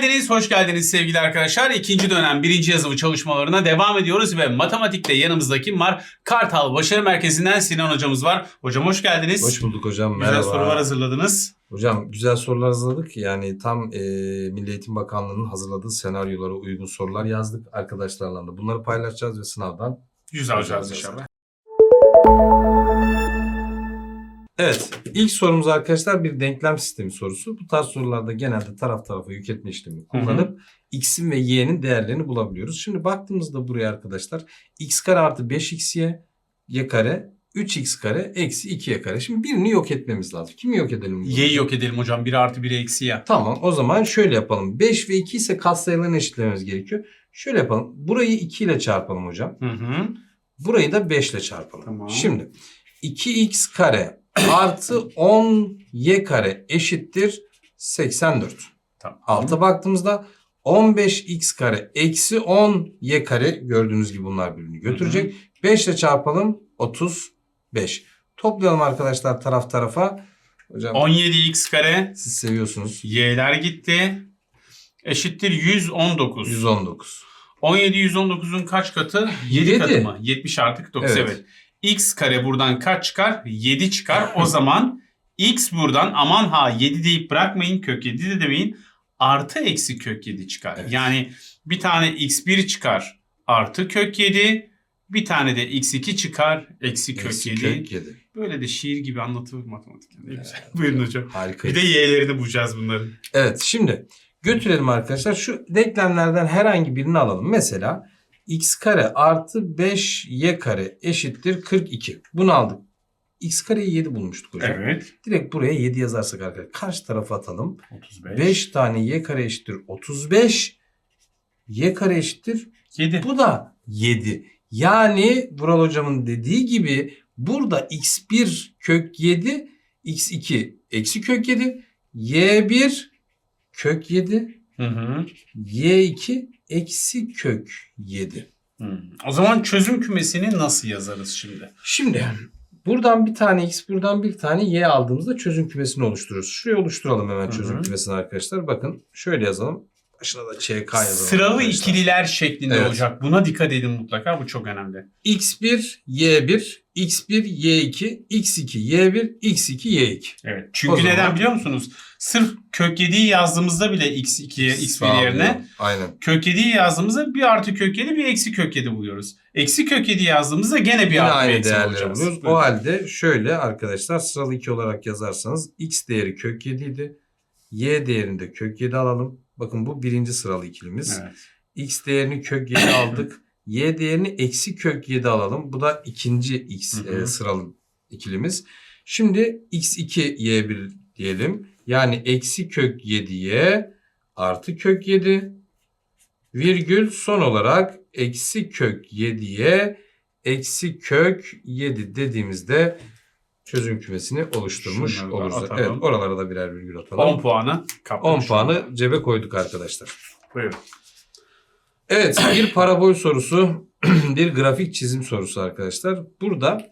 geldiniz, hoş geldiniz sevgili arkadaşlar. İkinci dönem birinci yazılı çalışmalarına devam ediyoruz ve matematikte yanımızda kim var? Kartal Başarı Merkezi'nden Sinan hocamız var. Hocam hoş geldiniz. Hoş bulduk hocam. Güzel Merhaba. sorular hazırladınız. Hocam güzel sorular hazırladık. Yani tam e, Milli Eğitim Bakanlığı'nın hazırladığı senaryolara uygun sorular yazdık arkadaşlarla da. Bunları paylaşacağız ve sınavdan. Güzel hocam Güzel. inşallah. Evet. ilk sorumuz arkadaşlar bir denklem sistemi sorusu. Bu tarz sorularda genelde taraf tarafa yük etme işlemi kullanıp x'in ve y'nin değerlerini bulabiliyoruz. Şimdi baktığımızda buraya arkadaşlar x kare artı 5xy y kare 3x kare eksi 2y kare. Şimdi birini yok etmemiz lazım. Kimi yok edelim? Y'yi yok edelim hocam. 1 artı 1'e eksi ya. Tamam o zaman şöyle yapalım. 5 ve 2 ise katsayılarını eşitlememiz gerekiyor. Şöyle yapalım. Burayı 2 ile çarpalım hocam. Hı hı. Burayı da 5 ile çarpalım. Tamam. Şimdi 2x kare artı 10y kare eşittir 84. Tamam. Alta baktığımızda 15x kare eksi 10y kare gördüğünüz gibi bunlar birbirini götürecek. 5 ile çarpalım 35. Toplayalım arkadaşlar taraf tarafa. Hocam 17x kare siz seviyorsunuz. y'ler gitti. Eşittir 119. 119. 17 119'un kaç katı? 7 Yedi. katı mı? 70 artık 9 Evet. evet. X kare buradan kaç çıkar? 7 çıkar. O zaman x buradan aman ha 7 deyip bırakmayın kök 7 de demeyin. Artı eksi kök 7 çıkar. Evet. Yani bir tane x1 çıkar artı kök 7. Bir tane de x2 çıkar eksi kök Eksi 7. kök yedi. Böyle de şiir gibi anlatılır matematik. Ne güzel. Buyurun hocam. Harika. Bir de y'lerini bulacağız bunların. Evet şimdi götürelim arkadaşlar. Şu denklemlerden herhangi birini alalım. Mesela x kare artı 5y kare eşittir 42. Bunu aldık. x kareyi 7 bulmuştuk hocam. Evet. Direkt buraya 7 yazarsak arkadaşlar karşı tarafa atalım. 35. 5 tane y kare eşittir 35. y kare eşittir 7. bu da 7. Yani Vural hocamın dediği gibi burada x1 kök 7, x2 eksi kök 7, y1 kök 7, Hı hı. y2 eksi kök 7. Hmm. O zaman çözüm kümesini nasıl yazarız şimdi? Şimdi buradan bir tane x, buradan bir tane y aldığımızda çözüm kümesini oluşturuyoruz. Şuraya oluşturalım hemen çözüm Hı hı. kümesini arkadaşlar. Bakın şöyle yazalım. Başına da ÇK yazalım. Sıralı arkadaşlar. ikililer şeklinde Evet. olacak. Buna dikkat edin mutlaka. Bu çok önemli. x1, y1, x1, y2, x2, y1, x2, y2. Evet. Çünkü O zaman- neden biliyor musunuz? Sırf kök 7'yi yazdığımızda bile x2'ye x1 Sağ yerine olun. Aynen. kök 7'yi yazdığımızda bir artı kök 7 bir eksi kök 7 buluyoruz. Eksi kök 7 yazdığımızda gene bir Yine artı bir aynı eksi değerleri bulacağız. buluyoruz. O Buyurun. halde şöyle arkadaşlar sıralı 2 olarak yazarsanız x değeri kök 7 idi. Y değerinde kök 7 alalım. Bakın bu birinci sıralı ikilimiz. Evet. X değerini kök 7 aldık. Y değerini eksi kök 7 alalım. Bu da ikinci X Hı hı. e, sıralı ikilimiz. Şimdi X2 Y1 diyelim. Yani eksi kök 7'ye artı kök 7 virgül son olarak eksi kök 7'ye eksi kök 7 dediğimizde çözüm kümesini oluşturmuş Şunları oluruz. atalım. Evet oralara da birer virgül atalım. 10 puanı kapmış. 10 puanı cebe koyduk arkadaşlar. Buyurun. Evet bir parabol sorusu, bir grafik çizim sorusu arkadaşlar. Burada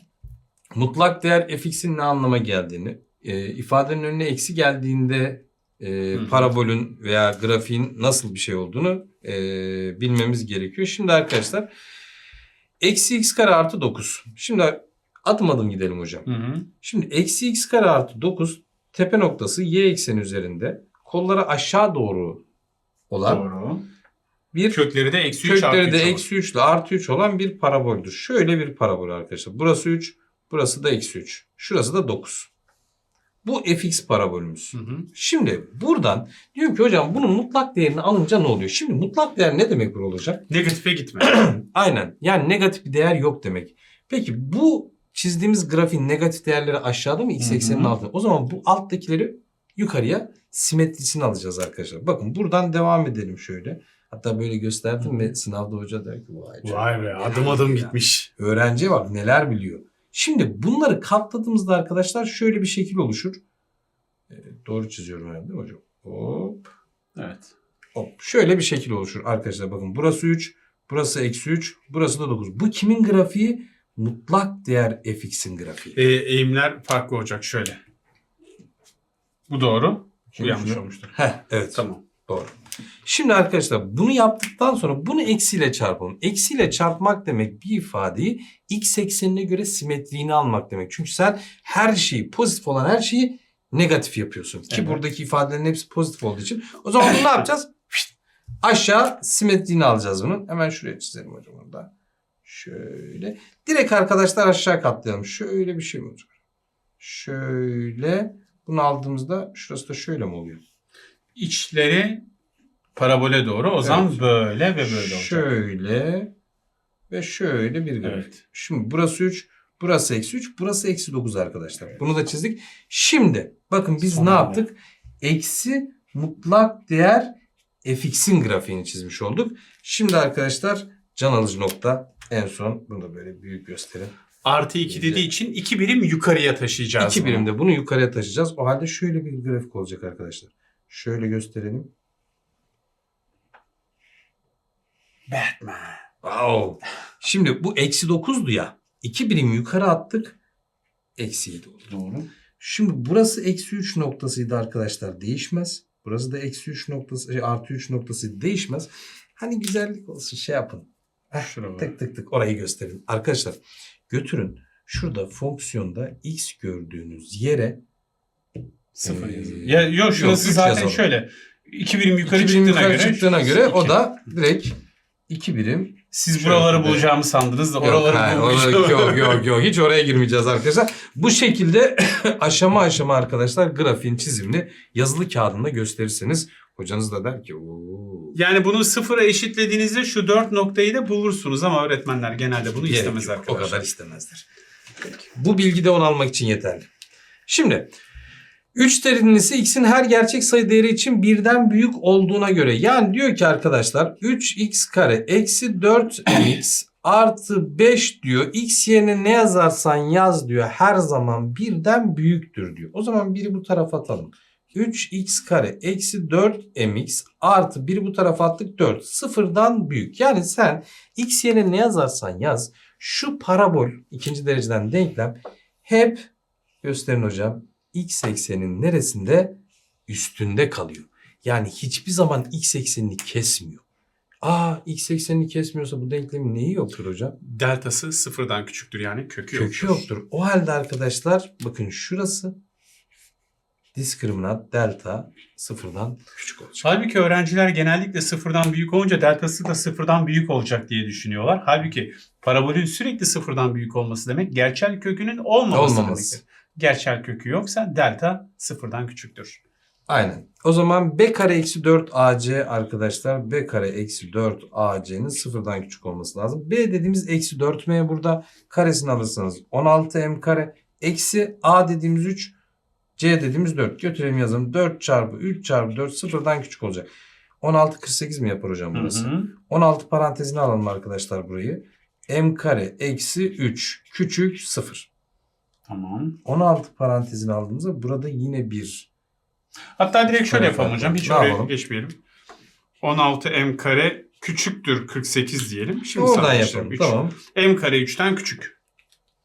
mutlak değer fx'in ne anlama geldiğini, e, ifadenin önüne eksi geldiğinde e, parabolün veya grafiğin nasıl bir şey olduğunu e, bilmemiz gerekiyor. Şimdi arkadaşlar eksi x kare artı 9. Şimdi adım adım gidelim hocam. Hı hı. Şimdi eksi x kare artı 9 tepe noktası y ekseni üzerinde kolları aşağı doğru olan Doğru. Bir Kökleri de eksi 3 artı Kökleri 3 de eksi 3 ile artı 3 olan bir paraboldür. Şöyle bir parabol arkadaşlar. Burası 3, burası da eksi 3. Şurası da 9. Bu fx parabolümüz. Hı hı. Şimdi buradan diyorum ki hocam bunun mutlak değerini alınca ne oluyor? Şimdi mutlak değer ne demek bu olacak? Negatife gitme. Aynen. Yani negatif bir değer yok demek. Peki bu çizdiğimiz grafiğin negatif değerleri aşağıda mı? X eksenin altında. O zaman bu alttakileri yukarıya simetrisini alacağız arkadaşlar. Bakın buradan devam edelim şöyle. Hatta böyle gösterdim ve sınavda hoca der ki vay canına, Vay be adım adım ya." gitmiş. Öğrenciye bak neler biliyor. Şimdi bunları katladığımızda arkadaşlar şöyle bir şekil oluşur. Ee, doğru çiziyorum herhalde hocam? Hop. Evet. Hop. Şöyle bir şekil oluşur arkadaşlar. Bakın burası 3, burası eksi 3, burası da 9. Bu kimin grafiği? Mutlak değer fx'in grafiği. Ee, eğimler farklı olacak şöyle. Bu doğru. Bu Şimdi yanlış şunu- olmuştur. Heh, evet. Tamam. Doğru. Şimdi arkadaşlar bunu yaptıktan sonra bunu eksiyle çarpalım. Eksiyle çarpmak demek bir ifadeyi x eksenine göre simetriğini almak demek. Çünkü sen her şeyi pozitif olan her şeyi negatif yapıyorsun. Ki Evet. buradaki ifadelerin hepsi pozitif olduğu için. O zaman bunu ne yapacağız? Aşağı simetriğini alacağız bunun. Hemen şuraya çizelim hocam orada. Şöyle. Direkt arkadaşlar aşağı katlayalım. Şöyle bir şey mi olacak? Şöyle. Bunu aldığımızda şurası da şöyle mi oluyor? İçleri parabole doğru. O zaman Evet. böyle ve böyle olacak. Şöyle ve şöyle bir grafik. Evet. Şimdi burası 3, burası eksi 3, burası eksi 9 arkadaşlar. Bunu da çizdik. Şimdi bakın biz Sonra ne yaptık? Eksi mutlak değer fx'in grafiğini çizmiş olduk. Şimdi arkadaşlar can alıcı nokta en son bunu da böyle büyük gösterin. Artı 2 dediği için 2 birim yukarıya taşıyacağız. İki bunu. birimde bunu yukarıya taşıyacağız. O halde şöyle bir grafik olacak arkadaşlar. Şöyle gösterelim. Batman. Wow. Şimdi bu eksi 9'du ya. 2 birim yukarı attık. Eksi 7 oldu. Doğru. Şimdi burası eksi 3 noktasıydı arkadaşlar. Değişmez. Burası da eksi 3 noktası, şey, artı 3 noktası değişmez. Hani güzellik olsun şey yapın. Heh, tık tık tık orayı gösterin. Arkadaşlar götürün. Şurada fonksiyonda x gördüğünüz yere Sıfır Ee, yazın. Ya yok şurası yok, zaten yazalım. şöyle. 2 birim yukarı iki birim çıktığına yukarı göre. çıktığına göre o da direkt 2 birim Siz Şöyle buraları de- bulacağımı sandınız da oraları oraları- yok yok yok hiç oraya girmeyeceğiz arkadaşlar. Bu şekilde aşama aşama arkadaşlar grafiğin çizimini yazılı kağıdında gösterirseniz hocanız da der ki ooo. Yani bunu sıfıra eşitlediğinizde şu dört noktayı da bulursunuz ama öğretmenler genelde bunu Gerek istemez yok, arkadaşlar. O kadar istemezler. Bu bilgi de onu almak için yeterli. Şimdi 3 derinlisi x'in her gerçek sayı değeri için birden büyük olduğuna göre yani diyor ki arkadaşlar 3x kare eksi 4x artı 5 diyor. x yerine ne yazarsan yaz diyor her zaman birden büyüktür diyor. O zaman biri bu tarafa atalım. 3x kare eksi 4mx artı biri bu tarafa attık 4. Sıfırdan büyük. Yani sen x yerine ne yazarsan yaz şu parabol ikinci dereceden denklem hep gösterin hocam x eksenin neresinde üstünde kalıyor. Yani hiçbir zaman x eksenini kesmiyor. Aa x eksenini kesmiyorsa bu denklemin neyi yoktur hocam? Deltası sıfırdan küçüktür yani kökü, Kökü yoktur. yoktur. O halde arkadaşlar bakın şurası diskriminant delta sıfırdan küçük olacak. Halbuki öğrenciler genellikle sıfırdan büyük olunca deltası da sıfırdan büyük olacak diye düşünüyorlar. Halbuki parabolün sürekli sıfırdan büyük olması demek gerçel kökünün olmaması, Olmaması. demektir. Gerçel kökü yoksa delta sıfırdan küçüktür. Aynen. O zaman b kare eksi 4 ac arkadaşlar b kare eksi 4 ac'nin sıfırdan küçük olması lazım. b dediğimiz eksi 4m burada karesini alırsanız 16m kare eksi a dediğimiz 3 c dediğimiz 4 götürelim yazalım 4 çarpı 3 çarpı 4 sıfırdan küçük olacak. 16 48 mi yapar hocam burası? Hı hı. 16 parantezine alalım arkadaşlar burayı. m kare eksi 3 küçük 0. Tamam. 16 parantezine aldığımızda burada yine bir Hatta direkt şöyle yapalım hocam. Hiç Ne oraya yapalım? geçmeyelim. 16m kare küçüktür 48 diyelim. Şimdi oradan sadeleştirelim. yapalım. Üç. Tamam. m kare 3'ten küçük.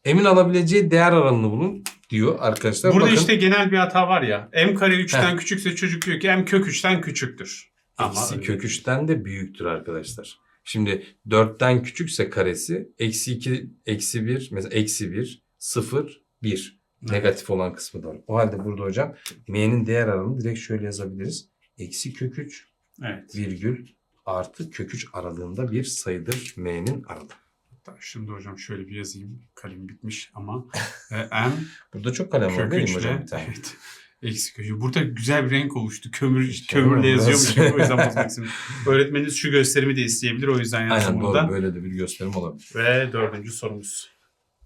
Emin alabileceği değer aralığını bulun diyor arkadaşlar. Burada Bakın, işte genel bir hata var ya. m kare 3'ten küçükse çocuk diyor ki m kök 3'ten küçüktür. Ama eksi kök değil. 3'ten de büyüktür arkadaşlar. Şimdi 4'ten küçükse karesi eksi 2 eksi 1 mesela eksi 1 0 1 Evet. negatif olan kısmı var. O halde burada hocam m'nin değer aralığını direkt şöyle yazabiliriz. Eksi kök 3 Evet. virgül artı kök 3 aralığında bir sayıdır m'nin aralığı. Hatta Şimdi hocam şöyle bir yazayım. Kalem bitmiş ama e, m Burada çok kalem var değil mi 3 hocam bir tane? evet. Eksi kök. Burada güzel bir renk oluştu. Kömür İşte kömürle yazıyormuş o yüzden bozmak istedim. Öğretmeniniz şu gösterimi de isteyebilir o yüzden yazdım Aynen burada. doğru böyle de bir gösterim olabilir. Ve dördüncü sorumuz.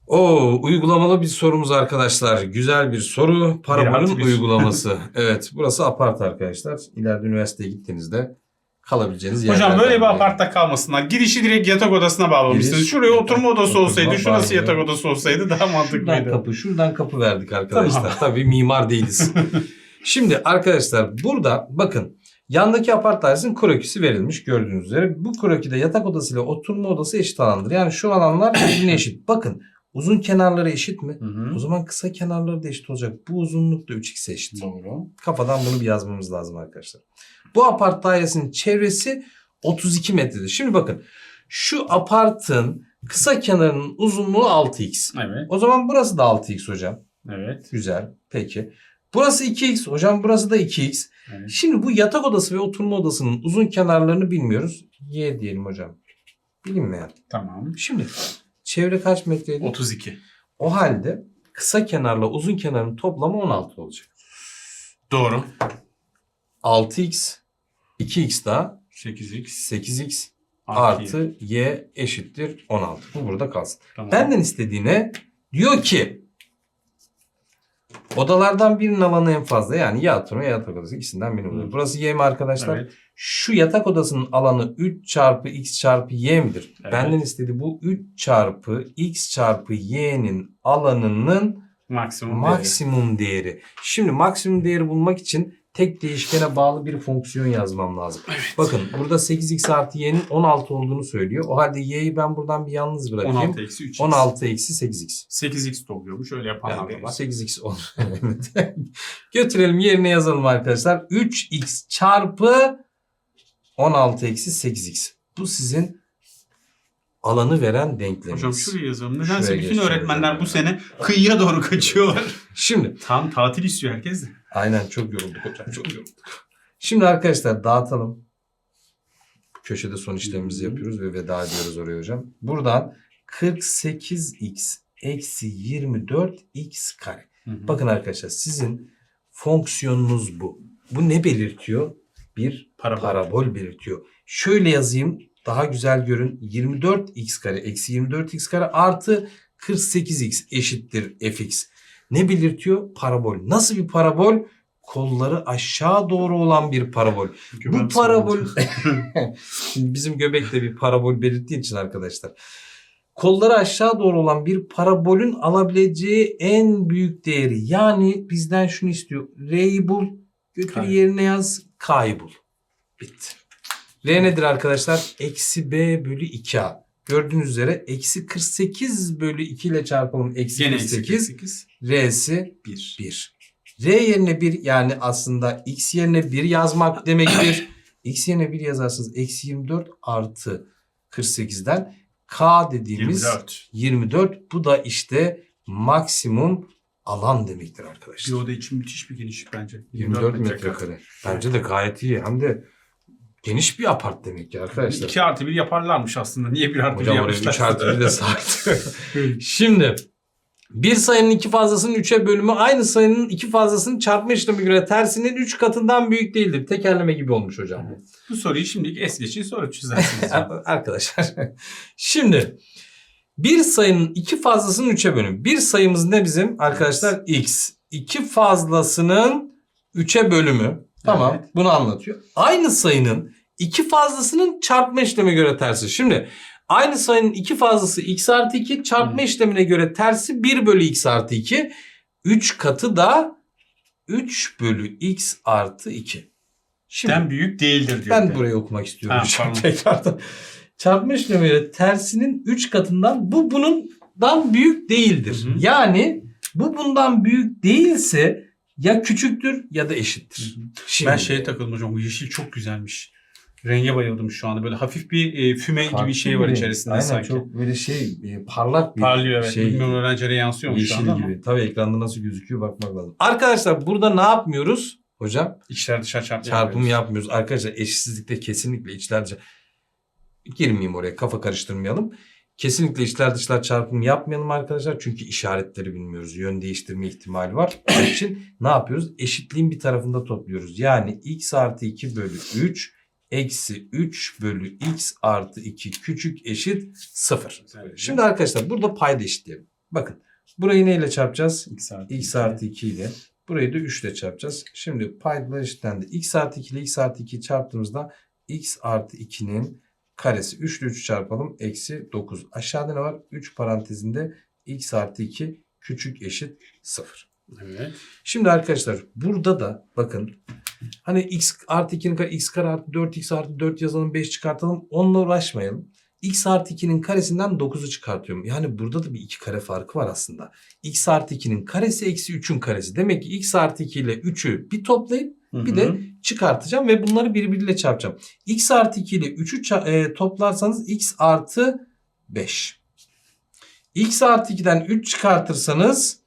Oo, uygulamalı bir sorumuz arkadaşlar. Güzel bir soru. Parabolün bir. uygulaması. evet, burası apart arkadaşlar. İleride üniversiteye gittiğinizde kalabileceğiniz Hocam yerlerden böyle bir apartta kalmasınlar. Girişi direkt yatak odasına bağlamışsınız. Giriş, Şuraya oturma odası olsaydı, şurası banyo. yatak odası olsaydı daha Şuradan mantıklıydı. kapı, şuradan kapı verdik arkadaşlar. Tamam. Tabii mimar değiliz. Şimdi arkadaşlar burada bakın yandaki apart dairesinin krokisi verilmiş gördüğünüz üzere. Bu krokide yatak odası ile oturma odası eşit alandır. Yani şu alanlar birbirine eşit. Bakın Uzun kenarları eşit mi? Hı hı. O zaman kısa kenarları da eşit olacak. Bu uzunluk da 3x'e eşit. Doğru. Kafadan bunu bir yazmamız lazım arkadaşlar. Bu apart dairesinin çevresi 32 metredir. Şimdi bakın şu apartın kısa kenarının uzunluğu 6x. Evet. O zaman burası da 6x hocam. Evet. Güzel. Peki. Burası 2x. Hocam burası da 2x. evet. Şimdi bu yatak odası ve oturma odasının uzun kenarlarını bilmiyoruz. Y diyelim hocam. Bilinmeyen. Tamam. Şimdi çevre kaç metreydi? 32. O halde kısa kenarla uzun kenarın toplamı 16 olacak. Doğru. 6x 2x daha 8x 8x artı. y eşittir 16. Bu burada kalsın. Tamam. Benden istediğine diyor ki odalardan birinin alanı en fazla yani ya oturma ya yatak odası ikisinden birini buluyor. Hı. Burası y mi arkadaşlar? Evet. Şu yatak odasının alanı 3 çarpı x çarpı y midir? Evet. Benden istediği bu 3 çarpı x çarpı y'nin alanının Maksimum. maksimum değeri. Şimdi maksimum değeri bulmak için tek değişkene bağlı bir fonksiyon yazmam lazım. Bakın burada 8x artı y'nin 16 olduğunu söylüyor. O halde y'yi ben buradan bir yalnız bırakayım. 16 eksi 3x. 16 eksi 8x. 8x de oluyormuş. Öyle yapanlar da Yani var. 8x olur. Evet. Götürelim yerine yazalım arkadaşlar. 3x çarpı 16 eksi 8x. Bu sizin alanı veren denkleminiz. Hocam şuraya yazalım. Nedense Şuraya bütün öğretmenler bu sene kıyıya doğru kaçıyorlar. Şimdi Tam tatil istiyor herkes de. Aynen çok yorulduk hocam çok yorulduk. Şimdi arkadaşlar dağıtalım. Köşede son işlemimizi Hı hı. yapıyoruz ve veda ediyoruz oraya hocam. Buradan 48x eksi 24x kare. Bakın arkadaşlar sizin fonksiyonunuz bu. Bu ne belirtiyor? Bir Parabol. parabol belirtiyor. Şöyle yazayım daha güzel görün. 24x kare eksi 24x kare artı 48x eşittir fx. Ne belirtiyor? Parabol. Nasıl bir parabol? Kolları aşağı doğru olan bir parabol. Bu parabol Şimdi bizim göbek de bir parabol belirttiği için arkadaşlar. Kolları aşağı doğru olan bir parabolün alabileceği en büyük değeri. Yani bizden şunu istiyor. R'yi bul. Götür K'yı. yerine yaz. K'yı bul. Bitti. R nedir arkadaşlar? Eksi B bölü 2A. Gördüğünüz üzere eksi 48 bölü 2 ile çarpalım. Eksi Gene eksi 48. 8. R'si 1. 1. R yerine 1 yani aslında x yerine 1 yazmak demektir. x yerine 1 yazarsınız. Eksi 24 artı 48'den k dediğimiz 24. 24. Bu da işte maksimum alan demektir arkadaşlar. Bir oda için müthiş bir genişlik bence. 24 metrekare. Bence de gayet iyi. Hem de geniş bir apart demek ki arkadaşlar. 2 artı 1 yaparlarmış aslında. Niye 1 artı 1 Hocam oraya yapmışlar? 3 artı 1 de sardı. Şimdi bir sayının iki fazlasının 3'e bölümü aynı sayının iki fazlasının çarpma işlemi göre tersinin 3 katından büyük değildir. Tekerleme gibi olmuş hocam. bu. Bu soruyu şimdilik es geçin sonra çözersiniz. Arkadaşlar şimdi bir sayının iki fazlasının 3'e bölümü. Bir sayımız ne bizim arkadaşlar? X. İki fazlasının 3'e bölümü. Tamam Evet. bunu anlatıyor. Aynı sayının iki fazlasının çarpma işlemi göre tersi. Şimdi aynı sayının iki fazlası x artı 2 çarpma Hı. işlemine göre tersi 1 bölü x artı 2. 3 katı da 3 bölü x artı 2. Şimdi Den büyük değildir diyor. ben burayı okumak istiyorum. Ha, pardon. tekrardan. Çarpma işlemiyle tersinin 3 katından bu bundan büyük değildir. Hı hı. Yani bu bundan büyük değilse ya küçüktür ya da Hı eşittir. hı. Şimdi, Ben şeye takıldım hocam. Bu yeşil çok güzelmiş. Renge bayıldım şu anda. Böyle hafif bir e, füme gibi farklı bir şey var içerisinde Aynen, sanki. çok böyle şey e, parlak bir Parlıyor evet. şey. Bilmiyorum öğrencilere yansıyor mu şu Yeşil anda ama. gibi. Tabii ekranda nasıl gözüküyor bakmak lazım. Arkadaşlar burada ne yapmıyoruz? Hocam İçler dışarı çarpma çarpım yapıyoruz. yapmıyoruz. Arkadaşlar eşitsizlikte kesinlikle içler dışlar. Girmeyeyim oraya kafa karıştırmayalım. Kesinlikle içler dışlar çarpım yapmayalım arkadaşlar. Çünkü işaretleri bilmiyoruz. Yön değiştirme ihtimali var. Onun için ne yapıyoruz? Eşitliğin bir tarafında topluyoruz. Yani x artı 2 bölü 3 eksi 3 bölü x artı 2 küçük eşit 0. Güzel. Şimdi arkadaşlar burada payda eşitleyelim. Bakın burayı neyle çarpacağız? X artı x artı 2 ile. Burayı da 3 ile çarpacağız. Şimdi paydalar eşitlendi. x artı 2 ile x artı 2'yi çarptığımızda x artı 2'nin karesi 3 ile 3 çarpalım. Eksi 9. Aşağıda ne var? 3 parantezinde x artı 2 küçük eşit 0. Evet. Şimdi arkadaşlar burada da bakın hani x artı 2'nin kare x kare artı 4x artı 4 yazalım 5 çıkartalım onunla uğraşmayalım. x artı 2'nin karesinden 9'u çıkartıyorum. Yani burada da bir 2 kare farkı var aslında. x artı 2'nin karesi eksi 3'ün karesi. Demek ki x artı 2 ile 3'ü bir toplayıp bir de çıkartacağım ve bunları birbiriyle çarpacağım. x artı 2 ile 3'ü ça- e, toplarsanız x artı 5. x artı 2'den 3 çıkartırsanız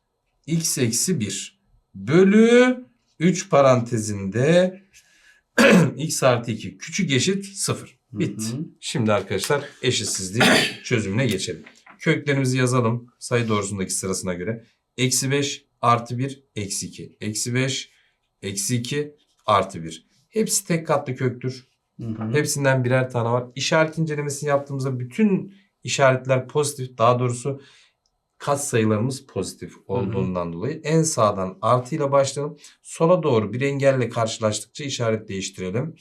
x eksi 1 bölü 3 parantezinde x artı 2 küçük eşit 0. Bitti. Hı hı. Şimdi arkadaşlar eşitsizliğin çözümüne geçelim. Köklerimizi yazalım sayı doğrusundaki sırasına göre. Eksi 5 artı 1 eksi 2. Eksi 5 eksi 2 artı 1. Hepsi tek katlı köktür. Hı hı. Hepsinden birer tane var. İşaret incelemesini yaptığımızda bütün işaretler pozitif. Daha doğrusu kat sayılarımız pozitif olduğundan dolayı en sağdan artı ile başlayalım. Sola doğru bir engelle karşılaştıkça işaret değiştirelim.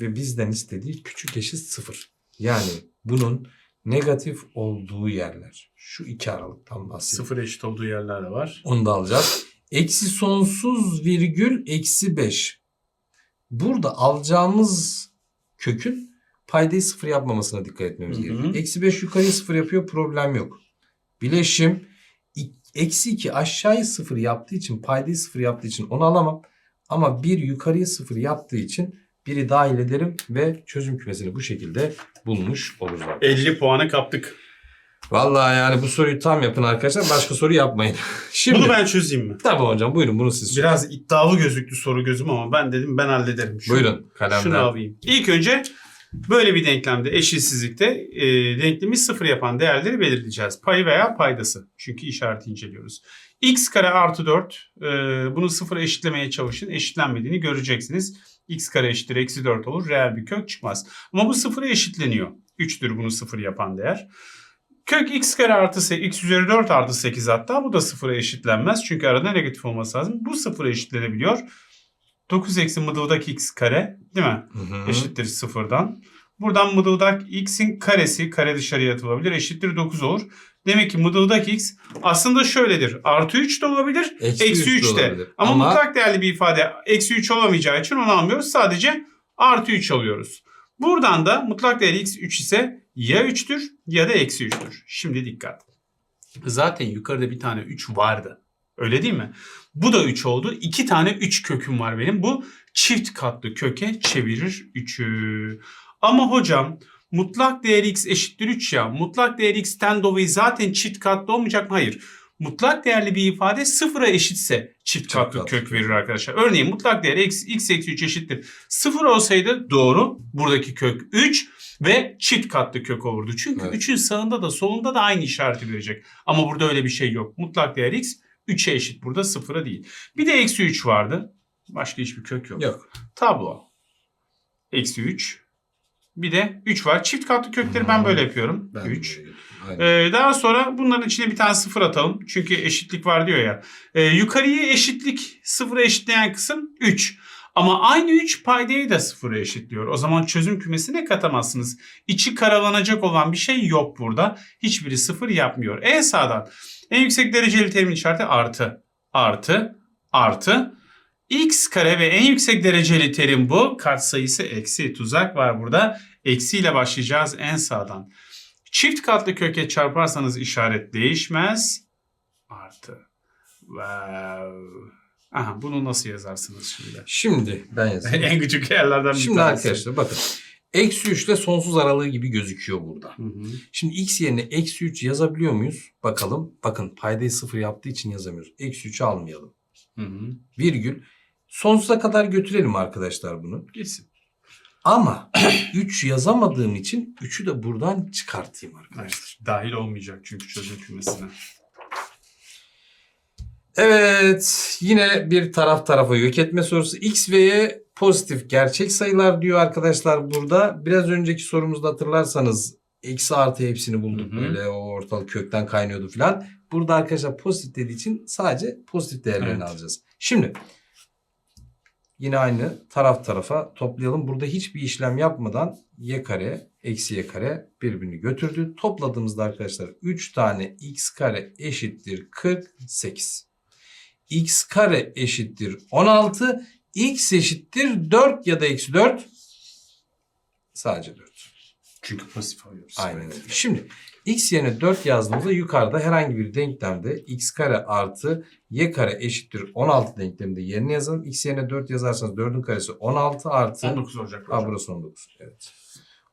Ve bizden istediği küçük eşit sıfır. Yani bunun negatif olduğu yerler. Şu iki aralıktan bahsediyorum. Sıfır eşit olduğu yerler de var. Onu da alacağız. Eksi sonsuz virgül eksi 5. Burada alacağımız kökün paydayı sıfır yapmamasına dikkat etmemiz gerekiyor. Eksi 5 yukarıyı sıfır yapıyor problem yok. Bileşim eksi 2 aşağıyı sıfır yaptığı için paydayı sıfır yaptığı için onu alamam. Ama bir yukarıyı sıfır yaptığı için biri dahil ederim ve çözüm kümesini bu şekilde bulmuş oluruz. arkadaşlar. 50 puanı kaptık. Vallahi yani bu soruyu tam yapın arkadaşlar. Başka soru yapmayın. Şimdi Bunu ben çözeyim mi? Tabii hocam buyurun bunu siz. Biraz iddialı gözüktü soru gözüm ama ben dedim ben hallederim. Şu- Buyurun kalemden. Şunu alayım. İlk önce böyle bir denklemde eşitsizlikte e, denklemi sıfır yapan değerleri belirleyeceğiz. Payı veya paydası. Çünkü işareti inceliyoruz. x kare artı 4 e, bunu sıfıra eşitlemeye çalışın. Eşitlenmediğini göreceksiniz. x kare eşittir eksi 4 olur. Reel bir kök çıkmaz. Ama bu sıfıra eşitleniyor. 3'tür bunu sıfır yapan değer. Kök x kare artı x üzeri 4 artı 8 hatta bu da sıfıra eşitlenmez. Çünkü arada negatif olması lazım. Bu sıfıra eşitlenebiliyor. 9 eksi mıdıldak x kare değil mi? Hı hı. Eşittir sıfırdan. Buradan mıdıldak x'in karesi kare dışarıya atılabilir. Eşittir 9 olur. Demek ki mıdıldak x aslında şöyledir. Artı 3 de olabilir. Eksi Eksi, üç de 3 de. olabilir. Ama, Ama- mutlak değerli bir ifade eksi 3 olamayacağı için onu almıyoruz. Sadece artı 3 alıyoruz. Buradan da mutlak değer x 3 ise ya 3'tür ya da eksi 3'tür. Şimdi dikkat. Zaten yukarıda bir tane 3 vardı. Öyle değil mi? Bu da 3 oldu. 2 tane 3 köküm var benim. Bu çift katlı köke çevirir 3'ü. Ama hocam mutlak değer x eşittir 3 ya. Mutlak değer x'ten dolayı zaten çift katlı olmayacak mı? Hayır. Mutlak değerli bir ifade sıfıra eşitse çift katlı katlı kök verir arkadaşlar. Örneğin mutlak değer x, x eksi 3 eşittir. Sıfır olsaydı doğru. Buradaki kök 3 ve çift katlı kök olurdu. Çünkü Evet. 3'ün sağında da solunda da aynı işareti verecek. Ama burada öyle bir şey yok. Mutlak değer x 3'e eşit burada sıfıra değil. Bir de eksi 3 vardı. Başka hiçbir kök yok. Yok. Tablo. Eksi 3. Bir de 3 var. Çift katlı kökleri ben Hmm. böyle yapıyorum. Ben 3. de- Aynen. Ee, daha sonra bunların içine bir tane sıfır atalım. Çünkü eşitlik var diyor ya. Ee, yukarıyı eşitlik sıfıra eşitleyen kısım 3. Ama aynı 3 paydayı da sıfıra eşitliyor. O zaman çözüm kümesine katamazsınız. İçi karalanacak olan bir şey yok burada. Hiçbiri sıfır yapmıyor. En sağdan en yüksek dereceli terimin işareti artı. Artı. Artı. X kare ve en yüksek dereceli terim bu. Katsayısı eksi. Tuzak var burada. Eksiyle başlayacağız en sağdan. Çift katlı köke çarparsanız işaret değişmez. Artı. Wow. Aha bunu nasıl yazarsınız şimdi? Şimdi ben yazayım. en küçük yerlerden bir Şimdi tanesi. arkadaşlar bakın. Eksi 3 ile sonsuz aralığı gibi gözüküyor burada. Hı hı. Şimdi x yerine eksi 3 yazabiliyor muyuz? Bakalım. Bakın paydayı sıfır yaptığı için yazamıyoruz. Eksi 3'ü almayalım. Hı hı. Virgül. Sonsuza kadar götürelim arkadaşlar bunu. Gitsin. Ama 3 yazamadığım için 3'ü de buradan çıkartayım arkadaşlar. Evet, dahil olmayacak çünkü çözüm kümesine. Evet yine bir taraf tarafa yok etme sorusu. X ve Y pozitif gerçek sayılar diyor arkadaşlar burada. Biraz önceki sorumuzda hatırlarsanız eksi artı hepsini bulduk Hı hı. böyle o ortalık kökten kaynıyordu falan. Burada arkadaşlar pozitif dediği için sadece pozitif değerlerini Evet. alacağız. Şimdi yine aynı taraf tarafa toplayalım. Burada hiçbir işlem yapmadan y kare eksi y kare birbirini götürdü. Topladığımızda arkadaşlar 3 tane x kare eşittir 48 x kare eşittir 16. x eşittir 4 ya da eksi 4. Sadece 4. Çünkü pasif alıyoruz. Aynen öyle. Şimdi x yerine 4 yazdığımızda yukarıda herhangi bir denklemde x kare artı y kare eşittir 16 denkleminde yerine yazalım. x yerine 4 yazarsanız 4'ün karesi 16 artı 19 olacak. Ha hocam. burası 19. Evet.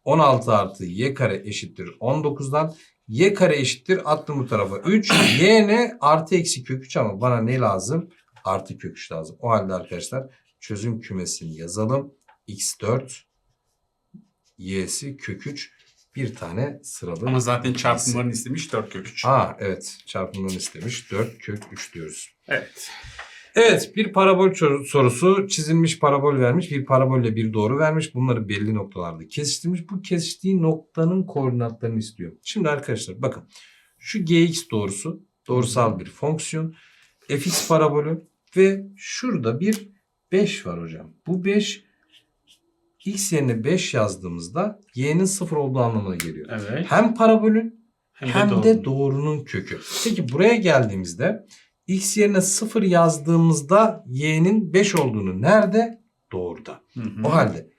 16 artı y kare eşittir 19'dan. Y kare eşittir attım bu tarafa 3. Y ne? Artı eksi kök 3 ama bana ne lazım? Artı kök 3 lazım. O halde arkadaşlar çözüm kümesini yazalım. x4 y'si kök 3 bir tane sıralı. Ama zaten çarpımlarını istemiş 4 kök 3. Aa evet çarpımını istemiş 4 kök 3 diyoruz. Evet. Evet bir parabol sorusu çizilmiş parabol vermiş. Bir parabolle bir doğru vermiş. Bunları belli noktalarda kesiştirmiş. Bu kesiştiği noktanın koordinatlarını istiyor. Şimdi arkadaşlar bakın şu gx doğrusu doğrusal bir fonksiyon. fx parabolü ve şurada bir 5 var hocam. Bu 5 x yerine 5 yazdığımızda y'nin 0 olduğu anlamına geliyor. Evet. Hem parabolün Hem, hem de, de, doğru. doğrunun kökü. Peki buraya geldiğimizde x yerine 0 yazdığımızda y'nin 5 olduğunu nerede? Doğruda. Hı hı. O halde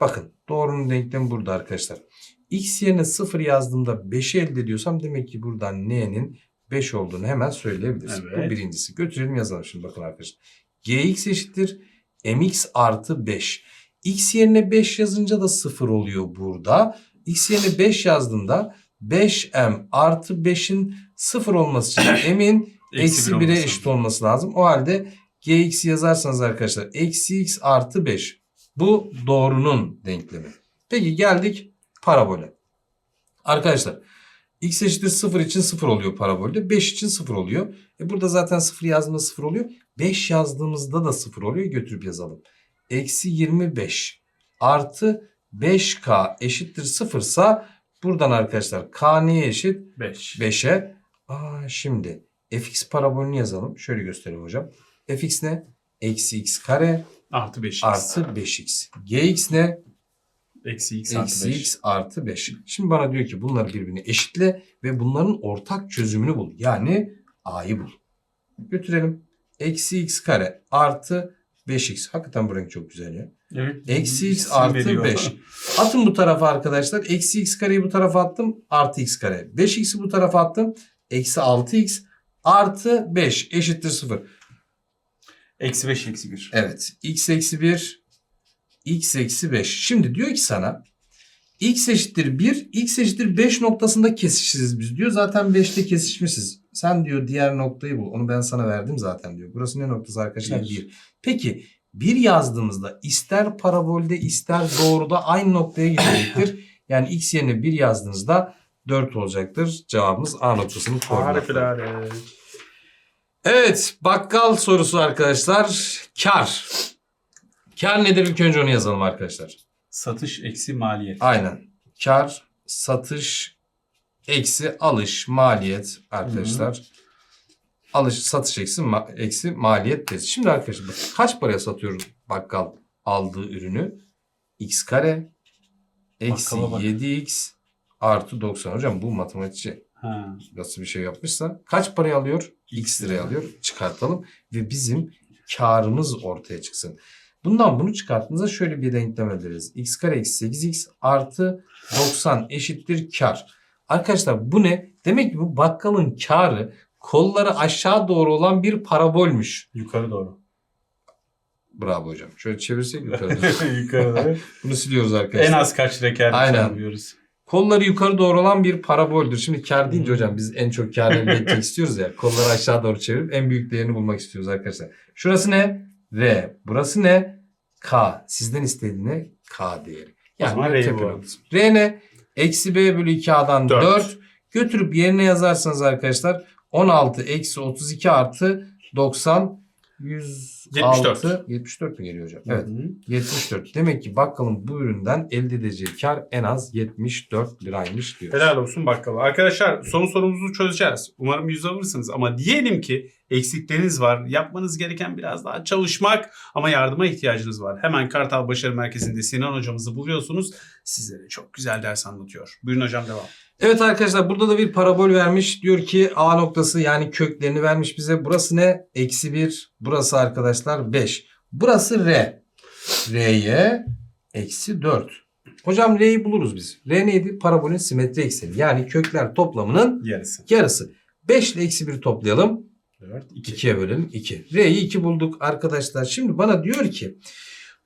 bakın doğrunun denklemi burada arkadaşlar. x yerine 0 yazdığımda 5'i elde ediyorsam demek ki buradan n'nin 5 olduğunu hemen söyleyebiliriz. Evet. Bu birincisi. Götürelim yazalım şimdi bakın arkadaşlar. gx eşittir mx artı 5. x yerine 5 yazınca da 0 oluyor burada. x yerine 5 yazdığımda 5m artı 5'in 0 olması için m'in eksi bir 1'e olması eşit lazım. olması lazım. O halde gx yazarsanız arkadaşlar eksi x artı 5. Bu doğrunun denklemi. Peki geldik parabole. Arkadaşlar x eşittir 0 için 0 oluyor parabolde. 5 için 0 oluyor. E burada zaten 0 yazdığımızda 0 oluyor. 5 yazdığımızda da 0 oluyor. Götürüp yazalım. Eksi 25 artı 5k eşittir 0 ise buradan arkadaşlar k neye eşit? 5. 5'e. Aa, şimdi fx parabolünü yazalım. Şöyle göstereyim hocam. fx ne? Eksi x kare Artı 5. artı 5x. gx ne? Eksi x artı Eksi 5. x artı 5. Şimdi bana diyor ki bunları birbirine eşitle ve bunların ortak çözümünü bul. Yani a'yı bul. Götürelim. Eksi x kare artı 5x. Hakikaten bu renk çok güzel ya. Evet. Eksi x İsim artı veriyor. 5. Atın bu tarafa arkadaşlar. Eksi x kareyi bu tarafa attım. Artı x kare. 5x'i bu tarafa attım. Eksi 6x artı 5 eşittir 0. Eksi 5 eksi 1. Evet. x eksi 1 x eksi 5. Şimdi diyor ki sana x eşittir 1 x eşittir 5 noktasında kesişiriz biz diyor. Zaten 5'te kesişmişiz. Sen diyor diğer noktayı bul. Onu ben sana verdim zaten diyor. Burası ne noktası arkadaşlar? Bir. 1. Peki 1 yazdığımızda ister parabolde ister doğruda aynı noktaya gidecektir. yani x yerine 1 yazdığınızda 4 olacaktır. Cevabımız A noktasının koordinatları. Harikulade. Evet bakkal sorusu arkadaşlar. Kar. Kar nedir ilk önce onu yazalım arkadaşlar. Satış eksi maliyet. Aynen. Kar, satış, eksi alış, maliyet arkadaşlar. Alış, satış eksi, ma- eksi maliyet deriz. Şimdi arkadaşlar bak, kaç paraya satıyoruz bakkal aldığı ürünü? X kare eksi Bakkala bak. 7x artı 90. Hocam bu matematikçi Ha. nasıl bir şey yapmışsa kaç paraya alıyor? X liraya alıyor. Çıkartalım ve bizim karımız ortaya çıksın. Bundan bunu çıkarttığınızda şöyle bir denklem ederiz. x kare eksi 8x artı 90 eşittir kar. Arkadaşlar bu ne? Demek ki bu bakkalın karı kolları aşağı doğru olan bir parabolmüş. Yukarı doğru. Bravo hocam. Şöyle çevirsek yukarı doğru. Yukarı doğru. Bunu siliyoruz arkadaşlar. en az kaç rekar Aynen. Kolları yukarı doğru olan bir paraboldür. Şimdi kar deyince hocam biz en çok kar elde etmek istiyoruz ya. Kolları aşağı doğru çevirip en büyük değerini bulmak istiyoruz arkadaşlar. Şurası ne? R. Burası ne? K. Sizden istediği ne? K değeri. Bulalım. noktası. R ne? Eksi B bölü 2A'dan Dört. 4. Götürüp yerine yazarsanız arkadaşlar 16 eksi 32 artı 90 106 74. 74 mi geliyor hocam? Evet. Hı hı. 74. Demek ki bakkalın bu üründen elde edeceği kar en az 74 liraymış diyoruz. Helal olsun bakkala. Arkadaşlar son sorumuzu çözeceğiz. Umarım yüz alırsınız. Ama diyelim ki eksikleriniz var. Yapmanız gereken biraz daha çalışmak ama yardıma ihtiyacınız var. Hemen Kartal Başarı Merkezi'nde Sinan hocamızı buluyorsunuz. Sizlere çok güzel ders anlatıyor. Buyurun hocam devam. Evet arkadaşlar burada da bir parabol vermiş. Diyor ki A noktası yani köklerini vermiş bize. Burası ne? Eksi 1. Burası arkadaşlar 5. Burası R. R'ye eksi 4. Hocam R'yi buluruz biz. R neydi? Parabolün simetri ekseni. Yani kökler toplamının Yarısı. yarısı. 5 ile eksi 1 toplayalım. 4, 2. 2'ye bölelim 2. R'yi 2 bulduk arkadaşlar. Şimdi bana diyor ki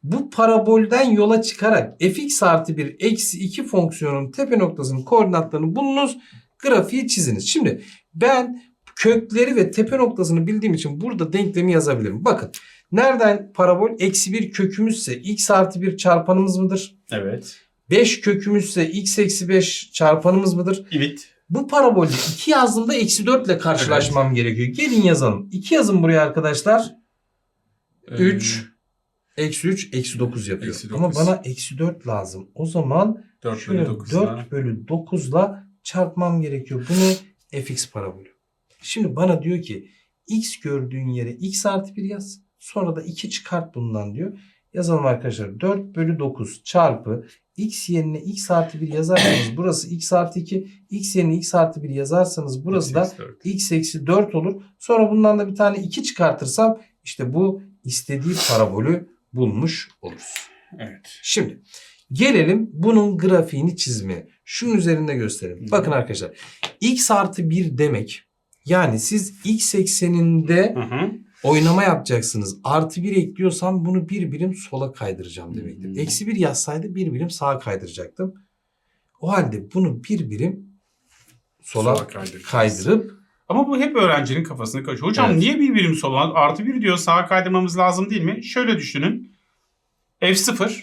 bu parabolden yola çıkarak fx artı 1 eksi 2 fonksiyonun tepe noktasının koordinatlarını bulunuz. Grafiği çiziniz. Şimdi ben kökleri ve tepe noktasını bildiğim için burada denklemi yazabilirim. Bakın nereden parabol eksi 1 kökümüzse x artı 1 çarpanımız mıdır? Evet. 5 kökümüzse x eksi 5 çarpanımız mıdır? Evet. Bu parabolde 2 yazdığımda eksi 4 ile karşılaşmam gerekiyor. Gelin yazalım. 2 yazın buraya arkadaşlar. 3 eksi 3 eksi 9 yapıyor. Eksi Ama dokuz. bana eksi 4 lazım. O zaman 4 şöyle bölü 9. 4 bölü 9 ile çarpmam gerekiyor. Bu ne? fx parabolü. Şimdi bana diyor ki x gördüğün yere x artı 1 yaz. Sonra da 2 çıkart bundan diyor. Yazalım arkadaşlar. 4 bölü 9 çarpı x yerine x artı 1 yazarsanız burası x artı 2. x yerine x artı 1 yazarsanız burası da x eksi 4 olur. Sonra bundan da bir tane 2 çıkartırsam işte bu istediği parabolü bulmuş oluruz. Evet. Şimdi gelelim bunun grafiğini çizmeye. Şunun üzerinde gösterelim. Hı. Bakın arkadaşlar x artı 1 demek yani siz x ekseninde Hı hı. oynama yapacaksınız. Artı 1 ekliyorsam bunu bir birim sola kaydıracağım demektir. Hı. Eksi 1 yazsaydı bir birim sağa kaydıracaktım. O halde bunu bir birim sola, Sola kaydır. kaydırıp Ama bu hep öğrencinin kafasına kaçıyor. Hocam Evet. niye bir birim sola artı bir diyor sağa kaydırmamız lazım değil mi? Şöyle düşünün. F0.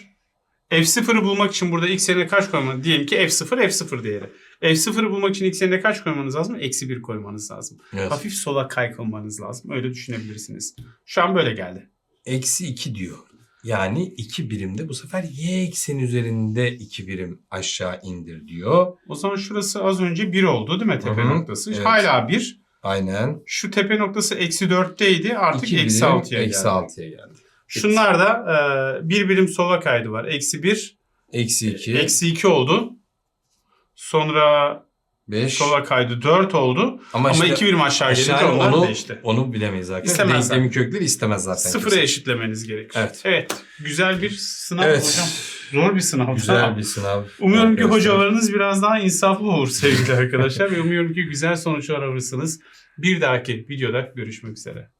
F0'ı bulmak için burada x yerine kaç koymanız? Diyelim ki F0 F0 değeri. F0'ı bulmak için x yerine kaç koymanız lazım? Eksi 1 koymanız lazım. Evet. Hafif sola kaykılmanız lazım. Öyle düşünebilirsiniz. Şu an böyle geldi. eksi 2 diyor. Yani 2 birimde bu sefer y ekseni üzerinde 2 birim aşağı indir diyor. O zaman şurası az önce 1 oldu değil mi tepe Hı hı. noktası? Evet. Hala 1. Aynen. Şu tepe noktası eksi 4'teydi artık 2 eksi birim 6'ya geldi. eksi 6'ya geldi. Şunlar da e, bir birim sola kaydı var. Eksi 1, Eksi 2, eksi 2 oldu. Sonra 5. sola kaydı 4 oldu. Ama, Ama işte 2 birim aşağı gelince aşağıya onlar onu, değişti. onu bilemeyiz arkadaşlar. İstemezler. Denklemin kökleri istemez zaten. Sıfıra kimse. eşitlemeniz gerekiyor. Evet. Evet. Güzel bir sınav Evet. hocam. Zor bir sınav. Güzel bir sınav. Umuyorum ki hocalarınız biraz daha insaflı olur sevgili arkadaşlar. ve umuyorum ki güzel sonuçlar alırsınız. Bir dahaki videoda görüşmek üzere.